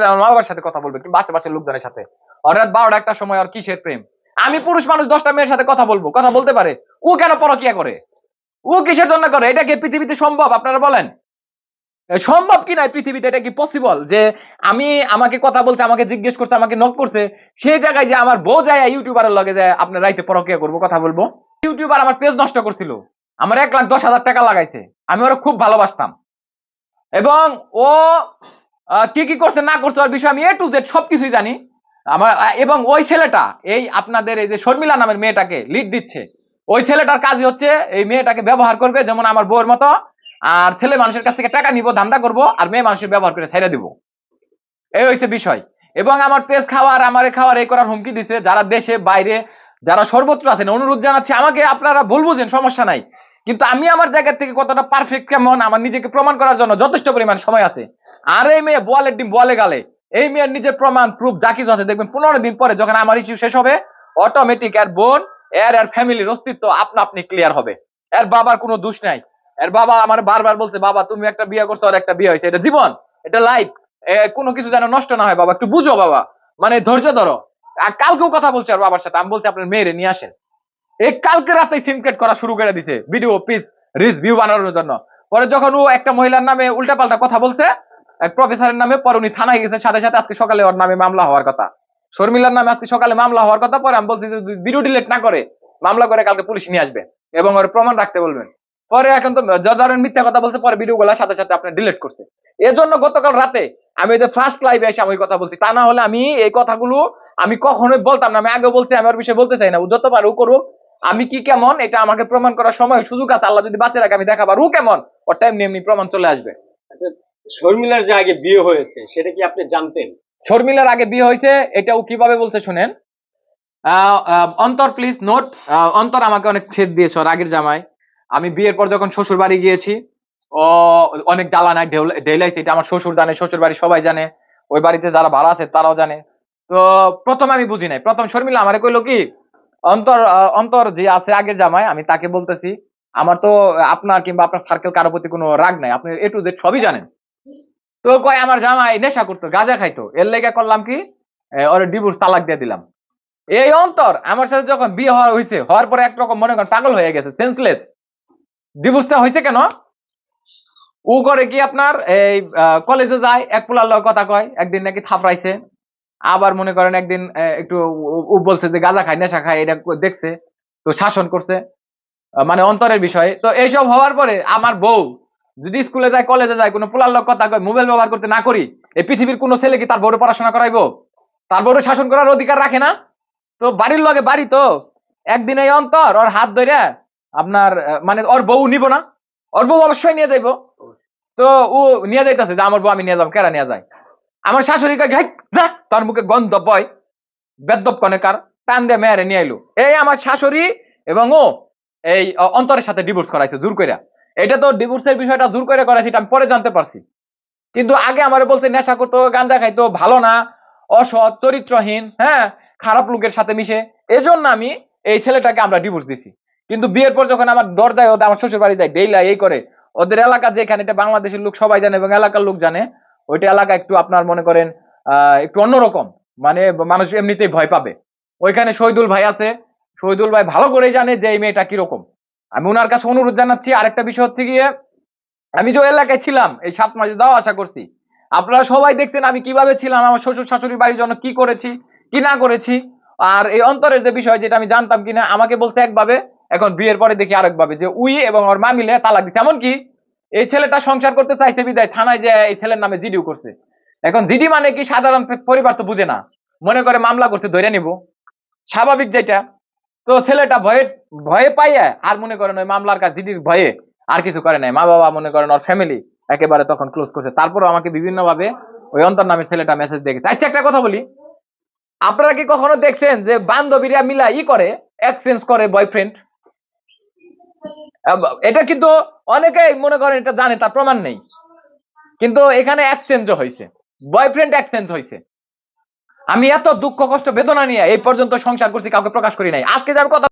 মা বাবার সাথে কথা বলবে কিংবা আশেপাশের লোকজনের সাথে। হঠাৎ বারোটা একটা সময় আর কিসের প্রেম? আমি পুরুষ মানুষ, দশটা মেয়ের সাথে কথা বলব, কথা বলতে পারে। ও কেন পরকিয়া করে? ও কিসের জন্য করে? এটা কি পৃথিবীতে সম্ভব? আপনারা বলেন। সম্ভব কি নাই পৃথিবীতে? এটা কি পসিবল যে আমি আমাকে কথা বলতে, আমাকে জিজ্ঞেস করতে, আমাকে নক করতে, সেই জায়গায় যে আমার বউ যায় ইউটিউবারের লগে যায়, আপনার রাইতে পরকিয়া করব, কথা বলব। ইউটিউবার আমার পেজ নষ্ট করছিল। আমার এক লাখ দশ হাজার টাকা লাগাইছে। আমি ওরা খুব ভালোবাসতাম। এবং ও কি কি করছে, না করছে, ওর বিষয়ে আমি এ টু জেড সবকিছুই জানি। আমার এবং ওই ছেলেটা, এই আপনাদের এই যে শর্মিলা নামের মেয়েটাকে লিড দিচ্ছে। ওই ছেলেটার কাজই হচ্ছে, এই মেয়েটাকে ব্যবহার করবে, যেমন আমার বউয়ের মতো, আর ছেলে মানুষের কাছ থেকে টাকা নিব, ধান্দা করব, আর মেয়ে মানুষের ব্যবহার করে ছেড়ে দিব। এই হচ্ছে বিষয়। এবং আমার পেজ খাওয়ার, আমারে খাওয়ার, এই করার হুমকি দিছে, যারা দেশে, বাইরে, যারা সর্বত্র আছেন, অনুরোধ জানাচ্ছি, আমাকে আপনারা ভুল বুঝেন, সমস্যা নাই। কিন্তু আমি আমার জায়গা থেকে কতটা পারফেক্ট কেমন, আমার নিজেকে প্রমাণ করার জন্য যথেষ্ট পরিমাণ সময় আছে। আর এই মেয়ে বলের ডিম বলে গালে। এই মেয়ের নিজের প্রমাণ প্রুফ যা কিছু আছে, দেখবেন পনেরো দিন পরে যখন আমার ইস্যু শেষ হবে অটোমেটিক এর বোন, এর এর ফ্যামিলির অস্তিত্ব আপনা আপনি ক্লিয়ার হবে। এর বাবার কোনো দোষ নাই। এর বাবা আমার বারবার বলছে, বাবা, তুমি একটা বিয়ে করছ, আর একটা বিয়ে হয়েছে। এটা জীবন, এটা লাইফ কোনো কিছু যেন নষ্ট না হয়, বাবা, একটু বুঝো, বাবা। মানে ধৈর্য ধরো। আর কালকেও কথা বলছে আর বাবার সাথে। আমি বলছি, আপনার মেয়েরে নিয়ে আসেন। এই কালকে রাতে সিনক্রেট করা শুরু করে দিছে। ভিডিও পিস রিস ভিউ বানানোর জন্য। পরে যখন ও একটা মহিলার নামে উল্টাপাল্টা কথা বলছে প্রফেসরের নামে পরে উনি থানায় গেছে সাথে সাথে আজকে সকালে ওর নামে মামলা হওয়ার কথা। শর্মিলার নামে আজকে সকালে মামলা হওয়ার কথা, পরে আমি বলছি যে ভিডিও ডিলেট না করে মামলা করে কালকে পুলিশ নিয়ে আসবে এবং ওর প্রমাণ রাখতে বলবেন। পরে এখন তো যদারের মিথ্যা কথা বলছে, পরে ভিডিও গুলা সাথে সাথে আপনি ডিলিট করছে। এজন্য গতকাল রাতে আমি যে ফার্স্ট লাইভে এসে আমি কথা বলছি। তা না হলে আমি এই কথাগুলো আমি কখনোই বলতাম না। আমি আগে বলছি, আমি ওর বিষয়ে বলতে চাই না। যত পারে ও করুক। আমি কি কেমন, এটা আমাকে প্রমাণ করার সময় সুযোগ আছে। আল্লাহ যদি বাঁচিয়ে রাখে, আমি দেখাবার ও কেমন, ওর টাইম নিয়ে প্রমাণ চলে আসবে। আচ্ছা শর্মিলার যে আগে বিয়ে হয়েছে, সেটা কি আপনি জানতেন? শর্মিলার আগে বিয়ে হয়েছে এটা ও কীভাবে বলছে শুনেন? অন্তর প্লিজ নোট অন্তর আমাকে অনেক ছেদ দিয়েছে ওর আগের জামাই। আমি বিয়ের পর যখন শ্বশুর বাড়ি গিয়েছি, ও অনেক জ্বালা নাই ঢেলাইছে, এটা আমার শ্বশুর জানে শ্বশুর বাড়ি সবাই জানে, ওই বাড়িতে যারা ভাড়া আছে তারাও জানে। তো প্রথম আমি বুঝি নাই। প্রথম শর্মিলা আমারে কইলো কি, অন্তর অন্তর যে আছে আগের জামাই, আমি তাকে বলতেছি, আমার তো আপনার কিংবা আপনার সার্কেল কারোর প্রতি কোনো রাগ নাই, আপনি এ টু জেড সবই জানেন। তো কয় আমার জামাই নেশা করতো, গাঁজা খাইতো। এর লেগে করলাম কি? ওর ডিভোর্স তালাক দিয়ে দিলাম। এই অন্তর আমার সাথে যখন বিয়ে হওয়া হয়েছে হওয়ার পরে একরকম মনে করেন পাগল হয়ে গেছে সেন্সলেস ডিভোর্সটা হয়েছে কেন? ও করে কি আপনার এই কলেজে যায়, এক পোলার লগে কথা কয়, একদিন নাকি থাপড়াইছে। আবার মনে করেন একদিন একটু ও বলছে যে গাঁজা খায়, নেশা খায়, এটা দেখছে, তো শাসন করছে। মানে অন্তরের বিষয়ে। তো এইসব হওয়ার পরে আমার বউ যদি স্কুলে যায় কলেজে যায় কোনো পোলার লোক কথা কয় মোবাইল ব্যবহার করতে না করি এই পৃথিবীর কোনো ছেলে কি তার বউরে পড়াশোনা করাইবো? তার বউরে শাসন করার অধিকার রাখে না? তো বাড়ির লগে বাড়ি তো একদিন এই অন্তর ওর হাত ধরে আপনার মানে ওর বউ নিব না ওর বউ অবশ্যই নিয়ে যাইবো। তো ও নিয়ে যাইতেছে যে আমার বউ আমি নিয়ে যাব কেরা নিয়ে যায়? আমার শাশুড়ি কয় "হেই, যা, মুখে গন্ধ বয় বেদ্যপ কনেকার টান দিয়ে মেয়ারে নিয়ে এলো এই আমার শাশুড়ি এবং ও এই অন্তরের সাথে ডিভোর্স করাইছে জোর কইরা। এটা তো ডিভোর্সের বিষয়টা জোর করে করাইছে এটা আমি পরে জানতে পারছি। কিন্তু আগে আমার বলছে, নেশা করতো গাঁজা খাইতো ভালো না, অসৎ, চরিত্রহীন হ্যাঁ খারাপ লোকের সাথে মিশে। এজন্য আমি এই ছেলেটাকে আমরা ডিভোর্স দিছি। কিন্তু বিয়ের পর যখন আমার দরজায় ওদের আমার শ্বশুর বাড়ি যায় ডেইলা এই করে, ওদের এলাকা যেখানে, এটা বাংলাদেশের লোক সবাই জানে এবং এলাকার লোক জানে, ওইটা এলাকা একটু আপনার মনে করেন, আহ, একটু অন্যরকম। মানে মানুষ এমনিতেই ভয় পাবে। ওইখানে শহীদুল ভাই আছে, শহীদুল ভাই ভালো করে জানে যে এই মেয়েটা কীরকম। আমি ওনার কাছে অনুরোধ জানাচ্ছি, আরেকটা বিষয় হচ্ছে গিয়ে, আমি যে এলাকায় ছিলাম, এই সাত মাসে যাওয়া আশা করছি, আপনারা সবাই দেখছেন আমি কীভাবে ছিলাম, আমার শ্বশুর শাশুড়ির বাড়ির জন্য কি করেছি, কি না করেছি, আর এই অন্তরের যে বিষয়, যেটা আমি জানতাম কিনা, আমাকে বলছে একভাবে, এখন বিয়ের পরে দেখি আরেকভাবে, যে উই এবং ওর মা মিলে তালাক দিচ্ছে এমনকি এই ছেলেটা সংসার করতে চাইছে বিদায়, থানায় যে এই ছেলের নামে জিডিও করছে। এখন জিডি মানে কি? সাধারণ পরিবার তো বুঝে না। মনে করে মামলা করছে, ধরে নিব। স্বাভাবিক যেটা তো ছেলেটা ভয়ে ভয়ে পাইয়া আর মনে করেন ওই মামলার কাজ জিডির ভয়ে আর কিছু করে নাই। মা বাবা মনে করেন ওর ফ্যামিলি একেবারে তখন ক্লোজ করছে। তারপরও আমাকে বিভিন্ন ভাবে ওই অন্তর নামের ছেলেটা মেসেজ দেখেছে। আচ্ছা একটা কথা বলি। আপনারা কি কখনো দেখছেন যে বান্ধবীরা মিলা ই করে এক্সচেঞ্জ করে বয়ফ্রেন্ড এটা কিন্তু অনেকেই মনে করেন এটা জানে, তার প্রমাণ নেই। কিন্তু এখানে এক্সচেঞ্জও হয়েছে বয়ফ্রেন্ড এক্সচেঞ্জ হয়েছে আমি এত দুঃখ, কষ্ট, বেদনা নিয়ে এই পর্যন্ত সংসার করছি, কাউকে প্রকাশ করি নাই। আজকে যার কথা